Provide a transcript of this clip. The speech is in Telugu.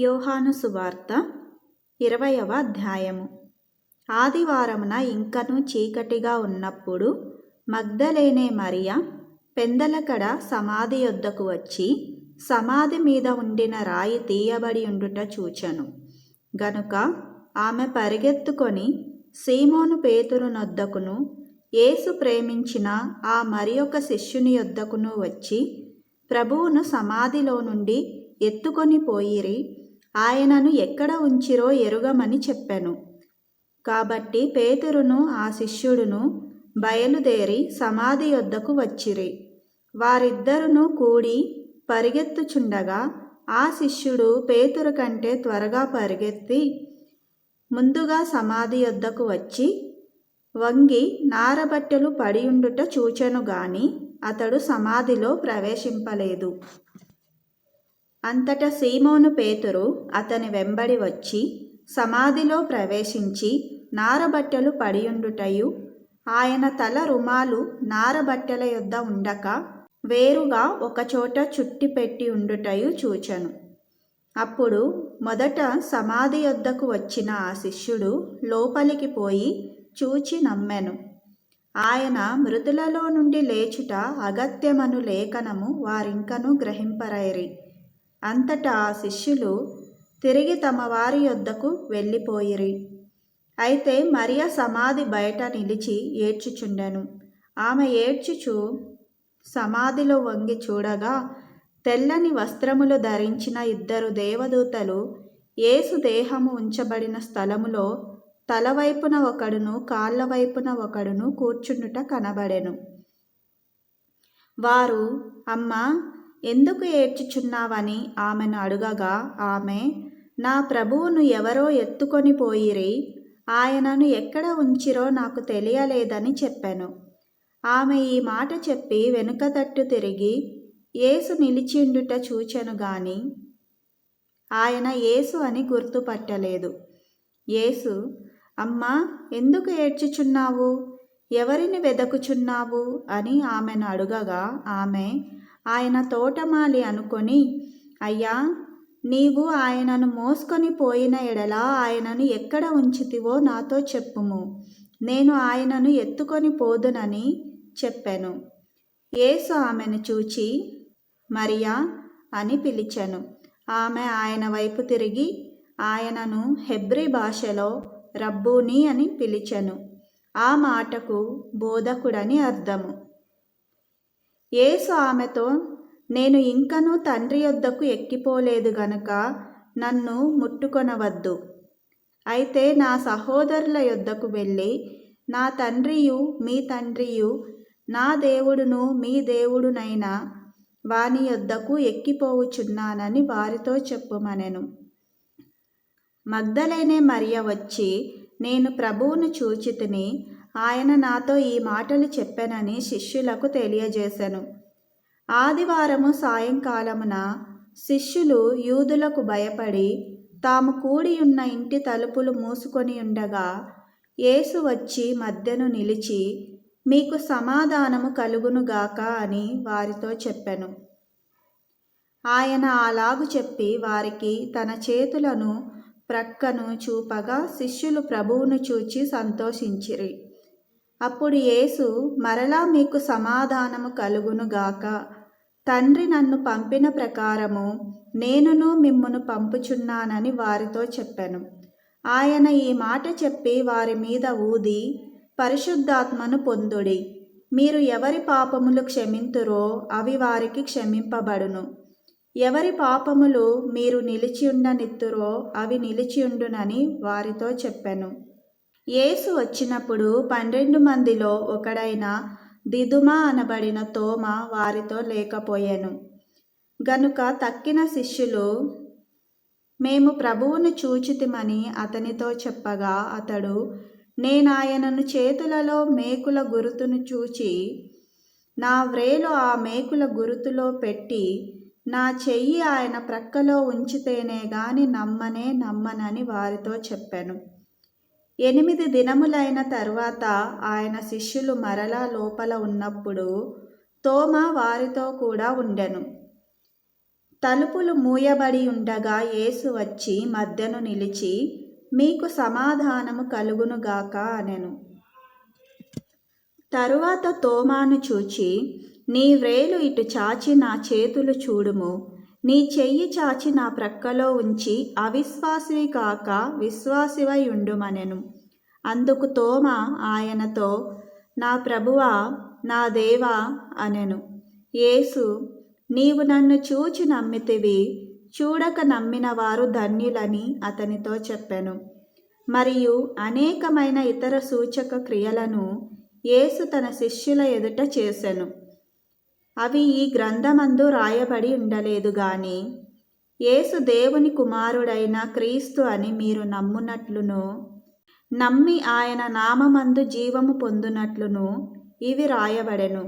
యోహాను సువార్త ఇరవయవ అధ్యాయము. ఆదివారమున ఇంకను చీకటిగా ఉన్నప్పుడు మగ్ధలేనే మరియ పెందలకడ సమాధి యొద్దకు వచ్చి సమాధి మీద ఉండిన రాయి తీయబడి ఉండుట చూచెను. గనుక ఆమె పరిగెత్తుకొని సీమోను పేతురునొద్దకును యేసు ప్రేమించిన ఆ మరి ఒక శిష్యుని యొద్దకును వచ్చి ప్రభువును సమాధిలో నుండి ఎత్తుకొని పోయిరి ఆయనను ఎక్కడ ఉంచిరో ఎరుగమని చెప్పెను. కాబట్టి పేతురును ఆ శిష్యుడును బయలుదేరి సమాధి యొద్దకు వచ్చిరి. వారిద్దరును కూడి పరిగెత్తుచుండగా ఆ శిష్యుడు పేతురు కంటే త్వరగా పరిగెత్తి ముందుగా సమాధి యొద్దకు వచ్చి వంగి నారబట్టెలు పడియుండుట చూచెను గాని అతడు సమాధిలో ప్రవేశింపలేదు. అంతట సీమోను పేతురు అతని వెంబడి వచ్చి సమాధిలో ప్రవేశించి నారబట్టెలు పడియుండుటయు. ఆయన తల రుమాలు నారబట్టెల యొద్ద ఉండక వేరుగా ఒకచోట చుట్టి పెట్టి ఉండుటయు చూచెను. అప్పుడు మొదట సమాధి యొద్దకు వచ్చిన ఆ శిష్యుడు లోపలికి పోయి చూచి నమ్మెను. ఆయన మృతులలో నుండి లేచుట అగత్యమను లేఖనము వారింకను గ్రహింపరైరి. అంతటా ఆ శిష్యులు తిరిగి తమ వారి యొద్దకు వెళ్ళిపోయిరి. అయితే మరియా సమాధి బయట నిలిచి ఏడ్చుచుండెను. ఆమె ఏడ్చుచు సమాధిలో వంగి చూడగా తెల్లని వస్త్రములు ధరించిన ఇద్దరు దేవదూతలు యేసు దేహము ఉంచబడిన స్థలములో తలవైపున ఒకడును కాళ్ళ వైపున ఒకడును కూర్చుండుట కనబడెను. వారు అమ్మా ఎందుకు ఏడ్చుచున్నావని ఆమెను అడుగగా ఆమె నా ప్రభువును ఎవరో ఎత్తుకొని పోయిరి ఆయనను ఎక్కడ ఉంచిరో నాకు తెలియలేదని చెప్పాను. ఆమె ఈ మాట చెప్పి వెనుక తట్టు తిరిగి ఏసు నిలిచిండుట చూచెను గాని ఆయన యేసు అని గుర్తుపట్టలేదు. యేసు అమ్మా ఎందుకు ఏడ్చుచున్నావు? ఎవరిని వెదకుచున్నావు? అని ఆమెను అడుగగా ఆమె ఆయన తోటమాలి అనుకొని అయ్యా నీవు ఆయనను మోసుకొని పోయిన ఎడల ఆయనను ఎక్కడ ఉంచితివో నాతో చెప్పుము. నేను ఆయనను ఎత్తుకొని పోదునని చెప్పాను. యేసు ఆమెను చూచి మరియా అని పిలిచాను. ఆమె ఆయన వైపు తిరిగి ఆయనను హెబ్రి భాషలో రబ్బూని అని పిలిచెను. ఆ మాటకు బోధకుడని అర్థము. యేసు ఆమెతో నేను ఇంకనూ తండ్రి యొద్దకు ఎక్కిపోలేదు గనుక నన్ను ముట్టుకొనవద్దు. అయితే నా సహోదరుల యొద్దకు వెళ్ళి నా తండ్రియు మీ తండ్రియు నా దేవుడును మీ దేవుడునైన వాని యొద్దకు ఎక్కిపోవుచున్నానని వారితో చెప్పుమనెను. మగ్ధలేనే మరియ వచ్చి నేను ప్రభువును చూచితిని ఆయన నాతో ఈ మాటలు చెప్పానని శిష్యులకు తెలియజేశాను ఆదివారము సాయంకాలమున శిష్యులు యూదులకు భయపడి తాము కూడి ఉన్న ఇంటి తలుపులు మూసుకొని ఉండగా యేసు వచ్చి మధ్యను నిలిచి మీకు సమాధానము కలుగునుగాక అని వారితో చెప్పాను. ఆయన అలాగు చెప్పి వారికి తన చేతులను ప్రక్కను చూపగా శిష్యులు ప్రభువును చూచి సంతోషించిరి. అప్పుడు యేసు మరలా మీకు సమాధానము కలుగునుగాక తండ్రి నన్ను పంపిన ప్రకారము నేనును మిమ్మును పంపుచున్నానని వారితో చెప్పాను. ఆయన ఈ మాట చెప్పి వారి మీద ఊది పరిశుద్ధాత్మను పొందుడి. మీరు ఎవరి పాపములు క్షమింతురో అవి వారికి క్షమింపబడును. ఎవరి పాపములు మీరు నిలిచియుండనిత్తురో అవి నిలిచియుండునని వారితో చెప్పాను. యేసు వచ్చినప్పుడు పన్నెండు మందిలో ఒకడైన దిదుమా అనబడిన తోమ వారితో లేకపోయాను. గనుక తక్కిన శిష్యులు మేము ప్రభువును చూచితిమని అతనితో చెప్పగా అతడు నేనాయనను చేతులలో మేకుల గురుతును చూచి నా వ్రేలు ఆ మేకుల గురుతులో పెట్టి నా చెయ్యి ఆయన ప్రక్కలో ఉంచితేనే గాని నమ్మనే నమ్మనని వారితో చెప్పాను. ఎనిమిది దినములైన తర్వాత ఆయన శిష్యులు మరలా లోపల ఉన్నప్పుడు తోమ వారితో కూడా ఉండెను. తలుపులు మూయబడి ఉండగా యేసు వచ్చి మధ్యను నిలిచి మీకు సమాధానము కలుగునుగాక అనెను. తరువాత తోమాను చూచి నీ వ్రేలు ఇటు చాచి నా చేతులు చూడుము. నీ చెయ్యి చాచి నా ప్రక్కలో ఉంచి అవిశ్వాసివి కాక విశ్వాసివై ఉండుమనెను. అందుకు తోమ ఆయనతో నా ప్రభువా నా దేవా అనెను. యేసు నీవు నన్ను చూచి నమ్మితివి చూడక నమ్మిన వారు ధన్యులని అతనితో చెప్పెను. మరియు అనేకమైన ఇతర సూచక క్రియలను యేసు తన శిష్యుల ఎదుట చేసెను. అవి ఈ గ్రంథమందు రాయబడి ఉండలేదు గాని యేసు దేవుని కుమారుడైన క్రీస్తు అని మీరు నమ్మునట్లును నమ్మి ఆయన నామమందు జీవము పొందునట్లును ఇవి రాయబడెను.